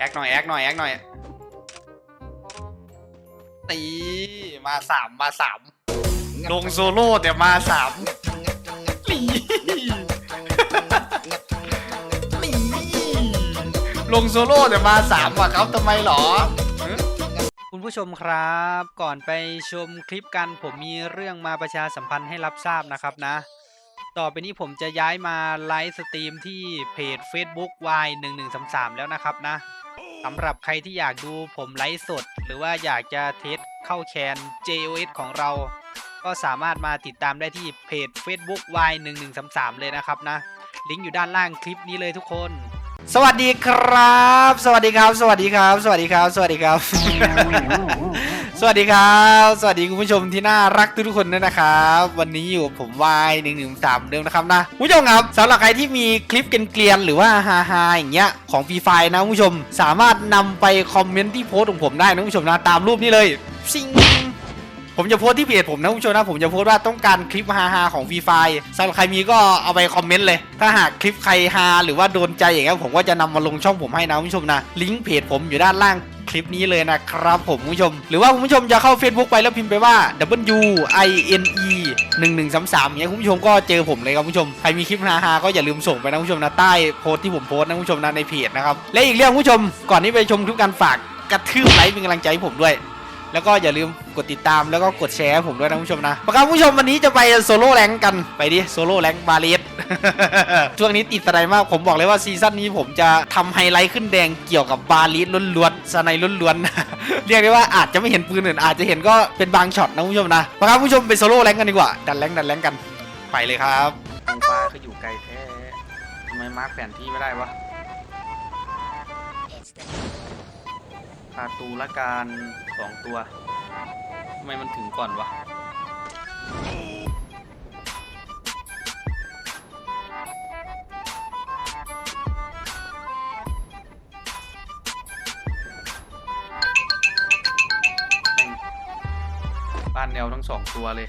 แอคหน่อยแอคหน่อยแอคหน่อยตีมาสามมาสามลงโซโล่แต่มาสามนี่นี่ลงโซโล่แต่มาสามว่ะครับทำไมหรอคุณผู้ชมครับก่อนไปชมคลิปกันผมมีเรื่องมาประชาสัมพันธ์ให้รับทราบนะครับนะ ต่อไปนี้ผมจะย้ายมาไลฟ์สตรีมที่เพจ Facebook Y 1 1 3 3 แล้วนะครับนะ สำหรับใครที่อยากดูผมไลฟ์สด หรือว่าอยากจะเทสเข้าแคน JOS ของเรา ก็สามารถมาติดตามได้ที่เพจ Facebook Y 1 1 3 3 เลยนะครับนะ ลิงก์อยู่ด้านล่างคลิปนี้เลยทุกคน สวัสดีครับ สวัสดีครับ สวัสดีครับ สวัสดีครับ สวัสดีครับ สวัสดีครับ สวัสดีคุณผู้ชมที่น่ารักทุกๆคนด้วยนะครับ วันนี้อยู่กับผมวายหนึ่งหนึ่งสามเดิมนะครับนะคุณผู้ชมครับสำหรับใครที่มีคลิปเกลียนๆหรือว่าฮาฮาๆอย่างเงี้ยของฟรีไฟนะคุณผู้ชมสามารถนำไปคอมเมนต์ที่โพสต์ของผมได้นะคุณผู้ชมนะตามรูปนี้เลยซิงผมจะโพสต์ที่เพจผมนะคุณผู้ชมนะผมจะโพสต์ว่าต้องการคลิปฮาๆของฟรีไฟสำหรับใครมีก็เอาไปคอมเมนต์เลย ถ้าหากคลิปใครฮาหรือว่าโดนใจอย่างเงี้ยผมก็จะนำมาลงช่องผมให้นะคุณผู้ชมนะลิงก์เพจผมอยู่ด้านล่าง คลิปนี้เลยนะครับผมคุณผู้ชม หรือว่าคุณผู้ชมจะเข้า Facebook ไปแล้วพิมพ์ไปว่า W I N E 1 1 3 3อย่างเนี่ยคุณผู้ชมก็เจอผมเลยครับคุณผู้ชมใครมีคลิปฮาๆก็อย่าลืมส่งไปนะคุณผู้ชมนะใต้โพสต์ที่ผมโพสต์นะคุณผู้ชมนะในเพจนะครับและอีกเรื่องคุณผู้ชมก่อนที่ไปชมคลิปการฝากกระทืบไลค์เป็นกำลังใจให้ผมด้วย แล้วก็อย่าลืมกดติดตามแล้วก็กดแชร์ให้ผมด้วยนะผู้ชมนะประการผู้ชมวันนี้จะไปโซโล่แรงกันไปดิโซโล่แรงบาเลสช่วงนี้ติดอะไรมากผมบอกเลยว่าซีซั่นนี้ผมจะทำไฮไลท์ขึ้นแดงเกี่ยวกับบาลีสล้วนๆสไนล้วนๆเรียกได้ว่าอาจจะไม่เห็นปืนอื่นอาจจะเห็นก็เป็นบางช็อตนะผู้ชมนะประการผู้ชมไปโซโล่แรงกันดีกว่าดันแรงดันแรงกันไปเลยครับทางฟ้าก็อยู่ไกลแท้ทำไมมาร์คแผนที่ไม่ได้วะาตูละการสองตัวทำไมมันถึงก่อนวะบ้านแนวทั้งสองตัวเลย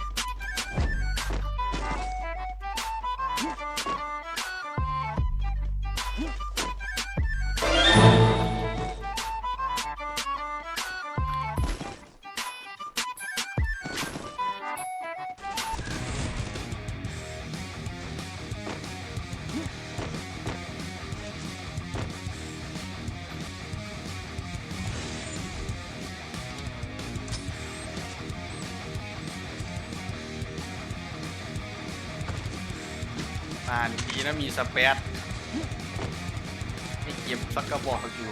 นทีนะมีสเปซให้เก็บสักกระบอกอยู่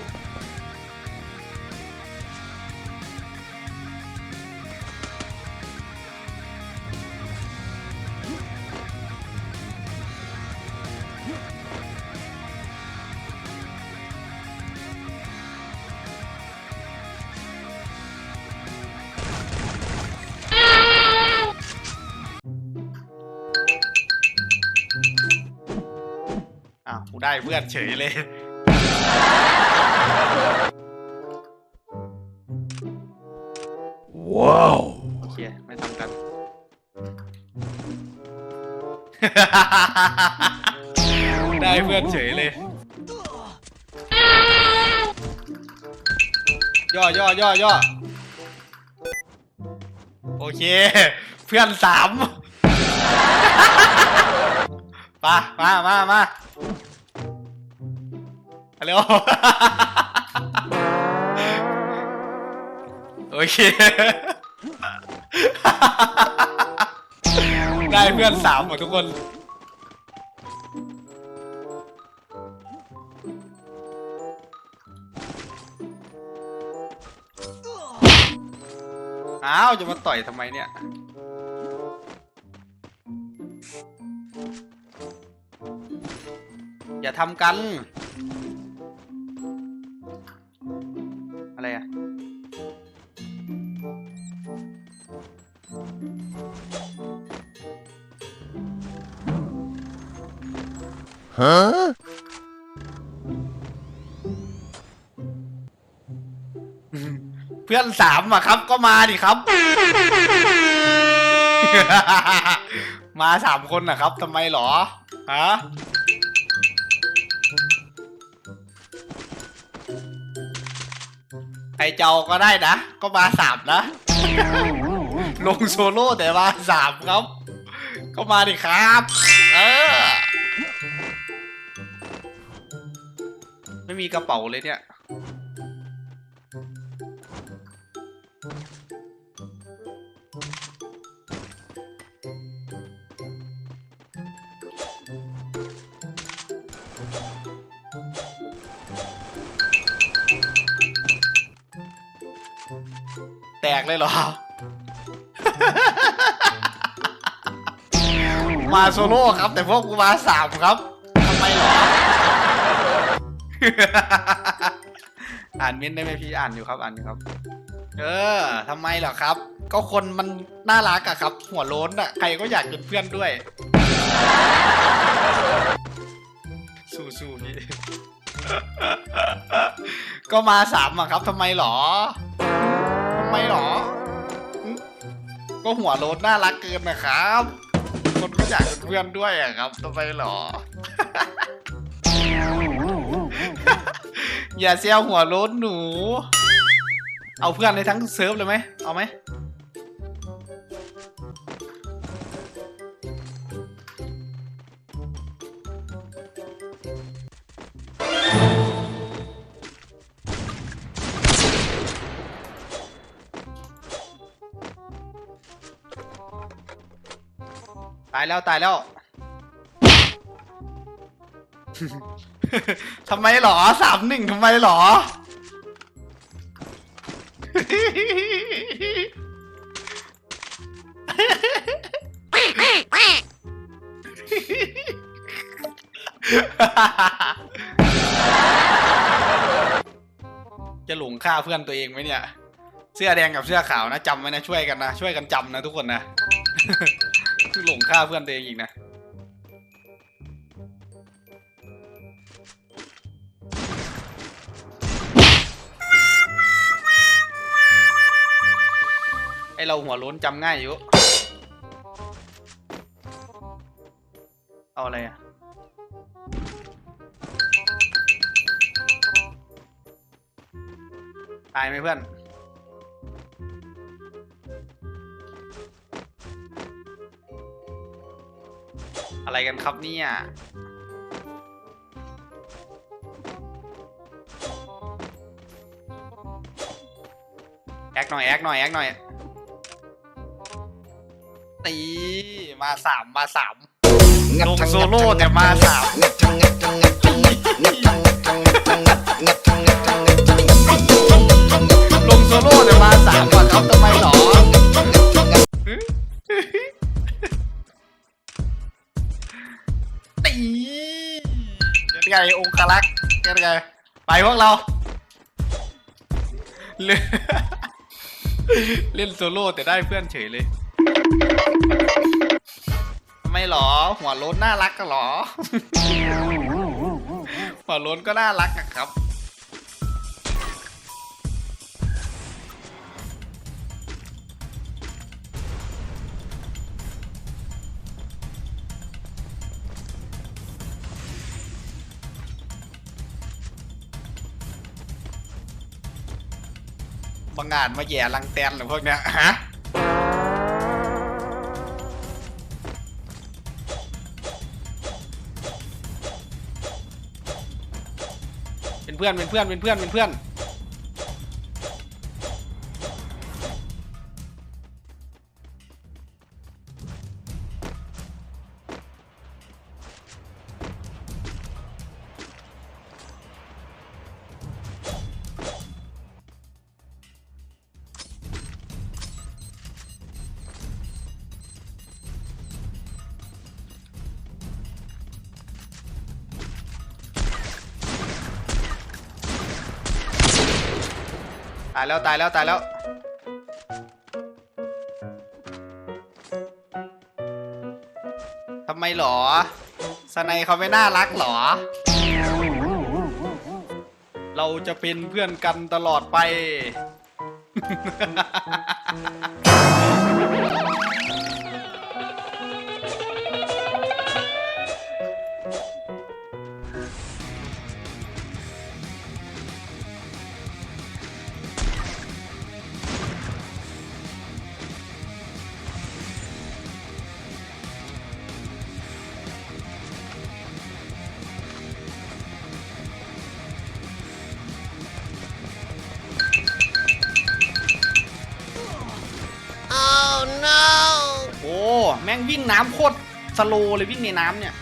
กูได้เพื่อนเฉยเลย ว้าวโอเค ไม่ทำกัน ได้เพื่อนเฉยเลย ย่อย่อย่อย่อโอเค เพื่อนสาม มา มา มา มา เร็วโอเค ได้เพื่อนสามหมดทุกคน อ้าว จะมาต่อยทำไมเนี่ยอย่าทำกัน ฮะเพื่อนสามอะครับ ก็มาดิครับ มาสามคนนะครับทำไมหรอฮะใครเจ้าก็ได้นะ ก็มาสามนะ ลงโซโล่แต่มาสามครับ ก็มาดิครับ เออ ไม่มีกระเป๋าเลยเนี่ยแตกเลยเหรอ มาโซโล่ครับ แต่พวกกูมาสามครับทำไมเหรอ อ่านเม้นได้ไหมพี่อ่านอยู่ครับอ่านอยู่ครับ เออทำไมเหรอครับ ก็คนมันน่ารักอะครับ หัวโล้นอะใครก็อยากเป็นเพื่อนด้วย สู้ๆพี่ ก็มาสามอะครับทำไมเหรอทำไมเหรอ ก็หัวโล้นน่ารักเกินนะครับ คนก็อยากเป็นเพื่อนด้วยอะครับทำไมเหรอ อย่าเซลหัวโล้นหนู เอาเพื่อนในทั้งเซิร์ฟเลยไหม เอาไหม ตายแล้วตายแล้ว ทำไมหรอสามหนึ่งทำไมหรอ จะหลงฆ่าเพื่อนตัวเองไหมเนี่ย เสื้อแดงกับเสื้อขาวนะจำไว้นะช่วยกันนะ ช่วยกันจำนะทุกคนนะ คือหลงฆ่าเพื่อนตัวเองอีกนะ เราหัวล้นจำง่ายอยู่ เอาอะไรอะ ตายไหมเพื่อนอะไรกันครับเนี่ยแอคหน่อยแอคหน่อยแอคหน่อย ตีมาสามมาสามลงโซโล่แต่มาสามลงโซโล่แต่มาสามก่อนครับทำไมหรอตียังไงองคลักษ์ยังไงไปพวกเราเล่นเล่นโซโล่แต่ได้เพื่อนเฉยเลย ทำไมหรอ หัวโล้นน่ารักกันหรอ หัวโล้นก็น่ารักอะครับบางงานมาแย่ลังแตนหรือพวกเนี้ยฮะ เป็นเพื่อนเป็นเพื่อนเป็นเพื่อนเป็นเพื่อนายแล้วตายแล้วตายแล้ว ทำไมหรอ สไนเขาไม่น่ารักหรอ เราจะเป็นเพื่อนกันตลอดไป ม่งวิ่งน้ำโคตรสโลเลยวิ่งในน้ำเนี่ย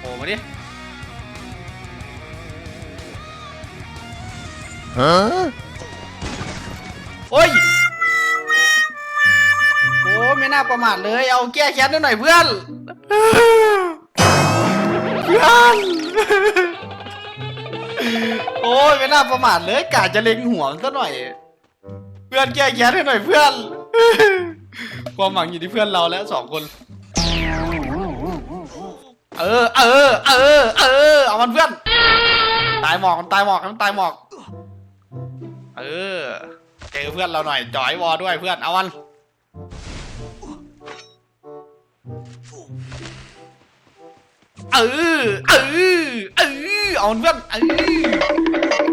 โอ้มาดิ Huh? โอ้ยโอ้ไม่น่าประมาทเลย เอาแก้แค้นด้วยหน่อยเพื่อน เพื่อน โอ้ยไม่น่าประมาทเลยกะจะเล็งหัวมันซะหน่อย เพื่อนแก้แค้นให้หน่อยเพื่อน ความหวังอยู่ที่เพื่อนเราแล้วสองคน เออ เออ เออ เออ เอามันเพื่อน ตายหมอกมันตายหมอกมันตายหมอก เออ เจอเพื่อนเราหน่อยจอยวอด้วยเพื่อน เอามัน เออ เออ เออ เอาเพื่อน เออ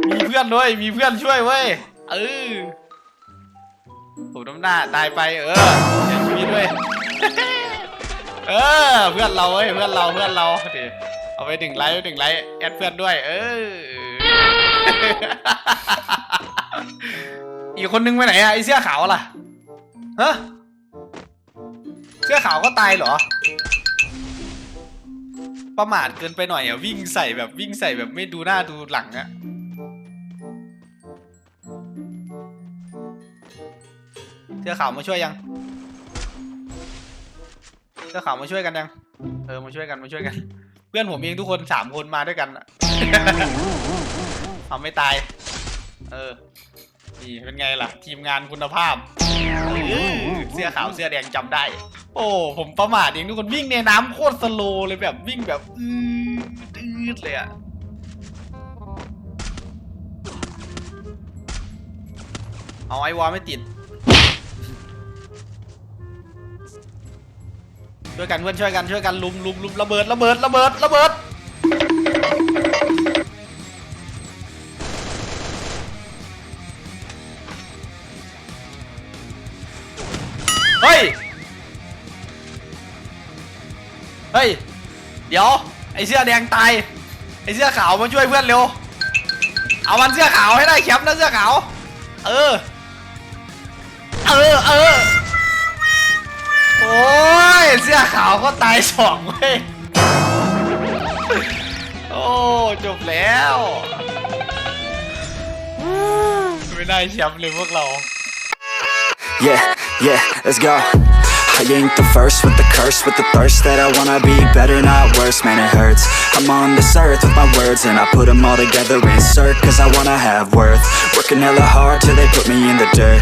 มีเพื่อนด้วย มีเพื่อนช่วยเว้ย เออผมน้ำหน้าตายไป เออเสียชีวิตด้วย เออ เพื่อนเราเว้ย เพื่อนเรา เพื่อนเราเดี๋ยวเอาไปหนึ่งไลค์หนึ่งไลค์แอดเพื่อนด้วย เออ อีกคนนึงไปไหนอะไอเสื้อขาวล่ะฮะเสื้อขาวก็ตายเหรอ ประมาทเกินไปหน่อยอะวิ่งใส่แบบวิ่งใส่แบบไม่ดูหน้าดูหลังอะเสื้อขาวมาช่วยยัง เสื้อขาวมาช่วยกันยัง เออมาช่วยกันมาช่วยกัน เพื่อนผมเองทุกคนสามคนมาด้วยกันอะเอาไม่ตาย เออ นี่เป็นไงล่ะ ทีมงานคุณภาพเออเสื้อขาวเสื้อแดงจำได้ โอ้ ผมประมาทเองทุกคนวิ่งในน้ำโคตรสโลว์เลยแบบวิ่งแบบอืดอืดเลยอะเอาไอวอลไม่ติดช่วยกันเพื่อนช่วยกันช่วยกันลุมลุมลุมระเบิดระเบิดระเบิดระเบิด เดี๋ยวไอเสื้อแดงตายไอเสื้อขาวมาช่วยเพื่อนเร็ว เอามันเสื้อขาวให้ได้แคปนะเสื้อขาว เออ เออเออโอ้ยเสื้อขาวก็ตายสองเว้ยโอ้จบแล้วไม่ได้แชมป์เลยพวกเรา Yeah, yeah, let's go. I ain't the first with the curse, with the thirst that I wanna be better, not worse, man, it hurts. I'm on this earth with my words, and I put them all together, insert, cause I wanna have worth. Working hella hard till they put me in the dirt.